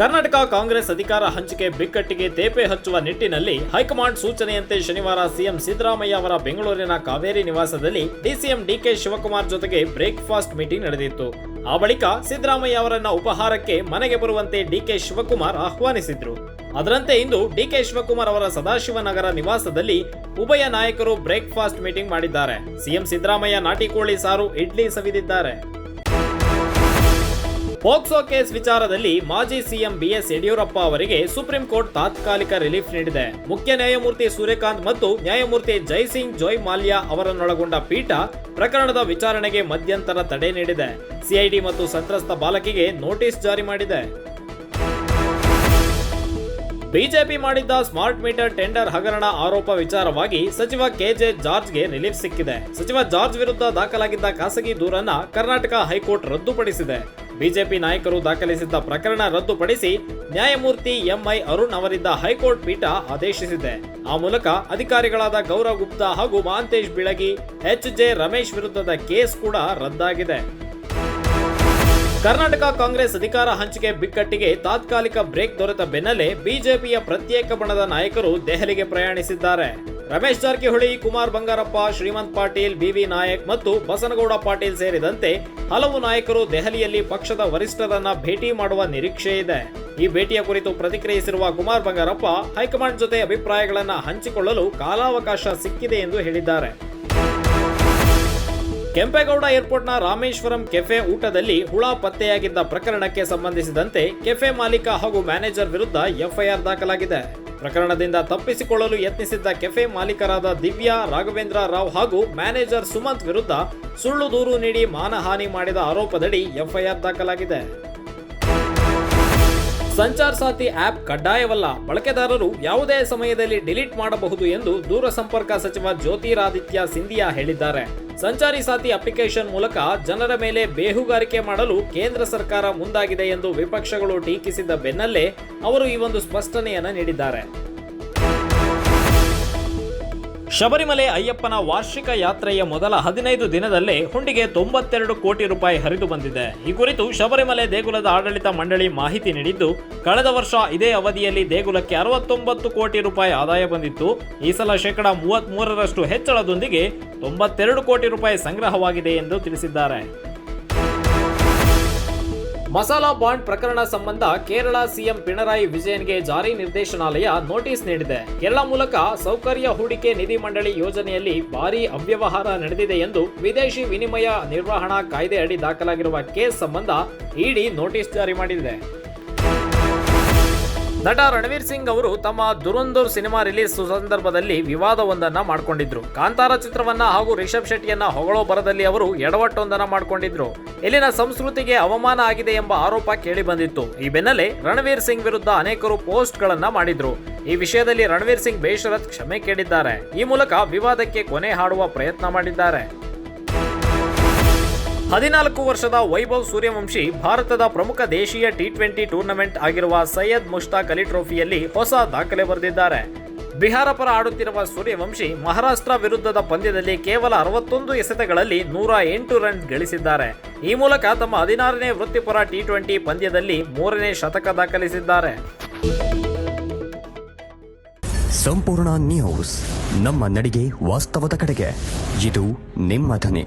ಕರ್ನಾಟಕ ಕಾಂಗ್ರೆಸ್ ಅಧಿಕಾರ ಹಂಚಿಕೆ ಬಿಕ್ಕಟ್ಟಿಗೆ ತೇಪೆ ಹಚ್ಚುವ ನಿಟ್ಟಿನಲ್ಲಿ ಹೈಕಮಾಂಡ್ ಸೂಚನೆಯಂತೆ ಶನಿವಾರ ಸಿಎಂ ಸಿದ್ದರಾಮಯ್ಯ ಅವರ ಬೆಂಗಳೂರಿನ ಕಾವೇರಿ ನಿವಾಸದಲ್ಲಿ ಡಿಸಿಎಂ ಡಿಕೆ ಶಿವಕುಮಾರ್ ಜೊತೆಗೆ ಬ್ರೇಕ್ಫಾಸ್ಟ್ ಮೀಟಿಂಗ್ ನಡೆದಿತ್ತು. ಆ ಬಳಿಕ ಸಿದ್ದರಾಮಯ್ಯ ಅವರನ್ನ ಉಪಹಾರಕ್ಕೆ ಮನೆಗೆ ಬರುವಂತೆ ಡಿಕೆ ಶಿವಕುಮಾರ್ ಆಹ್ವಾನಿಸಿದ್ರು. ಅದರಂತೆ ಇಂದು ಡಿಕೆ ಶಿವಕುಮಾರ್ ಅವರ ಸದಾಶಿವನಗರ ನಿವಾಸದಲ್ಲಿ ಉಭಯ ನಾಯಕರು ಬ್ರೇಕ್ಫಾಸ್ಟ್ ಮೀಟಿಂಗ್ ಮಾಡಿದ್ದಾರೆ. ಸಿಎಂ ಸಿದ್ದರಾಮಯ್ಯ ನಾಟಿ ಕೋಳಿ ಸಾರು ಇಡ್ಲಿ ಸವಿದಿದ್ದಾರೆ. ಪೋಕ್ಸೋ ಕೇಸ್ ವಿಚಾರದಲ್ಲಿ ಮಾಜಿ ಸಿಎಂ ಬಿಎಸ್ ಯಡಿಯೂರಪ್ಪ ಅವರಿಗೆ ಸುಪ್ರೀಂ ಕೋರ್ಟ್ ತಾತ್ಕಾಲಿಕ ರಿಲೀಫ್ ನೀಡಿದೆ. ಮುಖ್ಯ ನ್ಯಾಯಮೂರ್ತಿ ಸೂರ್ಯಕಾಂತ್ ಮತ್ತು ನ್ಯಾಯಮೂರ್ತಿ ಜೈಸಿಂಗ್ ಜೋಯ್ ಮಾಲ್ಯಾ ಅವರನ್ನೊಳಗೊಂಡ ಪೀಠ ಪ್ರಕರಣದ ವಿಚಾರಣೆಗೆ ಮಧ್ಯಂತರ ತಡೆ ನೀಡಿದೆ. ಸಿಐಡಿ ಮತ್ತು ಸಂತ್ರಸ್ತ ಬಾಲಕಿಗೆ ನೋಟಿಸ್ ಜಾರಿ ಮಾಡಿದೆ. ಬಿಜೆಪಿ ಮಾಡಿದ್ದ ಸ್ಮಾರ್ಟ್ ಮೀಟರ್ ಟೆಂಡರ್ ಹಗರಣ ಆರೋಪ ವಿಚಾರವಾಗಿ ಸಚಿವ ಕೆಜೆ ಜಾರ್ಜ್ಗೆ ರಿಲೀಫ್ ಸಿಕ್ಕಿದೆ. ಸಚಿವ ಜಾರ್ಜ್ ವಿರುದ್ಧ ದಾಖಲಾಗಿದ್ದ ಖಾಸಗಿ ದೂರನ್ನ ಕರ್ನಾಟಕ ಹೈಕೋರ್ಟ್ ರದ್ದುಪಡಿಸಿದೆ. ಬಿಜೆಪಿ ನಾಯಕರು ದಾಖಲಿಸಿದ್ದ ಪ್ರಕರಣ ರದ್ದುಪಡಿಸಿ ನ್ಯಾಯಮೂರ್ತಿ ಎಂಐ ಅರುಣ್ ಅವರಿದ್ದ ಹೈಕೋರ್ಟ್ ಪೀಠ ಆದೇಶಿಸಿದೆ. ಆ ಮೂಲಕ ಅಧಿಕಾರಿಗಳಾದ ಗೌರವ್ ಗುಪ್ತಾ ಹಾಗೂ ಮಹಾಂತೇಶ್ ಬಿಳಗಿ ಎಚ್ ಜೆ ರಮೇಶ್ ವಿರುದ್ಧದ ಕೇಸ್ ಕೂಡ ರದ್ದಾಗಿದೆ. ಕರ್ನಾಟಕ ಕಾಂಗ್ರೆಸ್ ಅಧಿಕಾರ ಹಂಚಿಕೆ ಬಿಕ್ಕಟ್ಟಿಗೆ ತಾತ್ಕಾಲಿಕ ಬ್ರೇಕ್ ದೊರೆತ ಬೆನ್ನಲ್ಲೇ ಬಿಜೆಪಿಯ ಪ್ರತ್ಯೇಕ ಬಣದ ನಾಯಕರು ದೆಹಲಿಗೆ ಪ್ರಯಾಣಿಸಿದ್ದಾರೆ. ರಮೇಶ್ ಜಾರಕಿಹೊಳಿ, ಕುಮಾರ್ ಬಂಗಾರಪ್ಪ, ಶ್ರೀಮಂತ್ ಪಾಟೀಲ್, ಬಿವಿ ನಾಯಕ್ ಮತ್ತು ಬಸನಗೌಡ ಪಾಟೀಲ್ ಸೇರಿದಂತೆ ಹಲವು ನಾಯಕರು ದೆಹಲಿಯಲ್ಲಿ ಪಕ್ಷದ ವರಿಷ್ಠರನ್ನ ಭೇಟಿ ಮಾಡುವ ನಿರೀಕ್ಷೆ ಇದೆ. ಈ ಭೇಟಿಯ ಕುರಿತು ಪ್ರತಿಕ್ರಿಯಿಸಿರುವ ಕುಮಾರ್ ಬಂಗಾರಪ್ಪ, ಹೈಕಮಾಂಡ್ ಜೊತೆ ಅಭಿಪ್ರಾಯಗಳನ್ನು ಹಂಚಿಕೊಳ್ಳಲು ಕಾಲಾವಕಾಶ ಸಿಕ್ಕಿದೆ ಎಂದು ಹೇಳಿದ್ದಾರೆ. ಕೆಂಪೇಗೌಡ ಏರ್ಪೋರ್ಟ್ನ ರಾಮೇಶ್ವರಂ ಕೆಫೆ ಊಟದಲ್ಲಿ ಹುಳ ಪತ್ತೆಯಾಗಿದ್ದ ಪ್ರಕರಣಕ್ಕೆ ಸಂಬಂಧಿಸಿದಂತೆ ಕೆಫೆ ಮಾಲೀಕ ಹಾಗೂ ಮ್ಯಾನೇಜರ್ ವಿರುದ್ಧ ಎಫ್ಐಆರ್ ದಾಖಲಾಗಿದೆ. ಪ್ರಕರಣದಿಂದ ತಪ್ಪಿಸಿಕೊಳ್ಳಲು ಯತ್ನಿಸಿದ್ದ ಕೆಫೆ ಮಾಲೀಕರಾದ ದಿವ್ಯಾ, ರಾಘವೇಂದ್ರ ರಾವ್ ಹಾಗೂ ಮ್ಯಾನೇಜರ್ ಸುಮಂತ್ ವಿರುದ್ಧ ಸುಳ್ಳು ದೂರು ನೀಡಿ ಮಾನಹಾನಿ ಮಾಡಿದ ಆರೋಪದಡಿ ಎಫ್ಐಆರ್ ದಾಖಲಾಗಿದೆ. ಸಂಚಾರ್ ಸಾಥಿ ಆಪ್ ಕಡ್ಡಾಯವಲ್ಲ. ಬಳಕೆದಾರರು ಯಾವುದೇ ಸಮಯದಲ್ಲಿ ಡಿಲೀಟ್ ಮಾಡಬಹುದು ಎಂದು ದೂರಸಂಪರ್ಕ ಸಚಿವ ಜ್ಯೋತಿರಾದಿತ್ಯ ಸಿಂಧಿಯಾ ಹೇಳಿದ್ದಾರೆ. ಸಂಚಾರಿ ಸಾಥಿ ಅಪ್ಲಿಕೇಶನ್ ಮೂಲಕ ಜನರ ಮೇಲೆ ಬೇಹುಗಾರಿಕೆ ಮಾಡಲು ಕೇಂದ್ರ ಸರ್ಕಾರ ಮುಂದಾಗಿದೆ ಎಂದು ವಿಪಕ್ಷಗಳು ಟೀಕಿಸಿದ ಬೆನ್ನಲ್ಲೇ ಅವರು ಈ ಒಂದು ಸ್ಪಷ್ಟನೆಯನ್ನು ನೀಡಿದ್ದಾರೆ. ಶಬರಿಮಲೆ ಅಯ್ಯಪ್ಪನ ವಾರ್ಷಿಕ ಯಾತ್ರೆಯ ಮೊದಲ ಹದಿನೈದು ದಿನದಲ್ಲೇ ಹುಂಡಿಗೆ ತೊಂಬತ್ತೆರಡು ಕೋಟಿ ರೂಪಾಯಿ ಹರಿದು ಬಂದಿದೆ. ಈ ಕುರಿತು ಶಬರಿಮಲೆ ದೇಗುಲದ ಆಡಳಿತ ಮಂಡಳಿ ಮಾಹಿತಿ ನೀಡಿದ್ದು, ಕಳೆದ ವರ್ಷ ಇದೇ ಅವಧಿಯಲ್ಲಿ ದೇಗುಲಕ್ಕೆ ಅರವತ್ತೊಂಬತ್ತು ಕೋಟಿ ರೂಪಾಯಿ ಆದಾಯ ಬಂದಿತ್ತು. ಈ ಸಲ ಶೇಕಡಾ ಮೂವತ್ತ್ ಮೂರರಷ್ಟು ಹೆಚ್ಚಳದೊಂದಿಗೆ ತೊಂಬತ್ತೆರಡು ಕೋಟಿ ರೂಪಾಯಿ ಸಂಗ್ರಹವಾಗಿದೆ ಎಂದು ತಿಳಿಸಿದ್ದಾರೆ. ಮಸಾಲಾ ಬಾಂಡ್ ಪ್ರಕರಣ ಸಂಬಂಧ ಕೇರಳ ಸಿಎಂ ಪಿಣರಾಯಿ ವಿಜಯನ್ಗೆ ಜಾರಿ ನಿರ್ದೇಶನಾಲಯ ನೋಟಿಸ್ ನೀಡಿದೆ. ಕೇರಳ ಮೂಲಕ ಸೌಕರ್ಯ ಹೂಡಿಕೆ ನಿಧಿ ಮಂಡಳಿ ಯೋಜನೆಯಲ್ಲಿ ಭಾರಿ ಅವ್ಯವಹಾರ ನಡೆದಿದೆ ಎಂದು ವಿದೇಶಿ ವಿನಿಮಯ ನಿರ್ವಹಣಾ ಕಾಯ್ದೆ ಅಡಿ ದಾಖಲಾಗಿರುವ ಕೇಸ್ ಸಂಬಂಧ ಇಡಿ ನೋಟಿಸ್ ಜಾರಿ ಮಾಡಿದೆ. ನಟ ರಣವೀರ್ ಸಿಂಗ್ ಅವರು ತಮ್ಮ ದುರಂದೂರ್ ಸಿನಿಮಾ ರಿಲೀಸ್ ಸಂದರ್ಭದಲ್ಲಿ ವಿವಾದವೊಂದನ್ನ ಮಾಡಿಕೊಂಡಿದ್ರು. ಕಾಂತಾರ ಚಿತ್ರವನ್ನ ಹಾಗೂ ರಿಷಬ್ ಶೆಟ್ಟಿಯನ್ನ ಹೊಗಳೋ ಬರದಲ್ಲಿ ಅವರು ಎಡವಟ್ಟೊಂದನ್ನ ಮಾಡಿಕೊಂಡಿದ್ರು. ಇಲ್ಲಿನ ಸಂಸ್ಕೃತಿಗೆ ಅವಮಾನ ಆಗಿದೆ ಎಂಬ ಆರೋಪ ಕೇಳಿ ಬಂದಿತ್ತು. ಈ ಬೆನ್ನಲ್ಲೇ ರಣವೀರ್ ಸಿಂಗ್ ವಿರುದ್ಧ ಅನೇಕರು ಪೋಸ್ಟ್ ಗಳನ್ನ ಮಾಡಿದ್ರು. ಈ ವಿಷಯದಲ್ಲಿ ರಣವೀರ್ ಸಿಂಗ್ ಬೇಷರತ್ ಕ್ಷಮೆ ಕೇಳಿದ್ದಾರೆ. ಈ ಮೂಲಕ ವಿವಾದಕ್ಕೆ ಕೊನೆ ಹಾಡುವ ಪ್ರಯತ್ನ ಮಾಡಿದ್ದಾರೆ. ಹದಿನಾಲ್ಕು ವರ್ಷದ ವೈಭವ್ ಸೂರ್ಯವಂಶಿ ಭಾರತದ ಪ್ರಮುಖ ದೇಶೀಯ ಟಿ ಟ್ವೆಂಟಿ ಟೂರ್ನಮೆಂಟ್ ಆಗಿರುವ ಸೈಯದ್ ಮುಷ್ತಾಕ್ ಅಲಿ ಟ್ರೋಫಿಯಲ್ಲಿ ಹೊಸ ದಾಖಲೆ ಬರೆದಿದ್ದಾರೆ. ಬಿಹಾರ ಪರ ಆಡುತ್ತಿರುವ ಸೂರ್ಯವಂಶಿ ಮಹಾರಾಷ್ಟ್ರ ವಿರುದ್ಧದ ಪಂದ್ಯದಲ್ಲಿ ಕೇವಲ ಅರವತ್ತೊಂದು ಎಸೆತಗಳಲ್ಲಿ ನೂರ ಎಂಟು ರನ್ ಗಳಿಸಿದ್ದಾರೆ. ಈ ಮೂಲಕ ತಮ್ಮ ಹದಿನಾರನೇ ವೃತ್ತಿಪರ ಟಿ ಟ್ವೆಂಟಿ ಪಂದ್ಯದಲ್ಲಿ ಮೂರನೇ ಶತಕ ದಾಖಲಿಸಿದ್ದಾರೆ. ಸಂಪೂರ್ಣ ನ್ಯೂಸ್ ನಮ್ಮ ನಡಿಗೆ ವಾಸ್ತವದ ಕಡೆಗೆ. ಇದು ನಿಮ್ಮ ಧ್ವನಿ.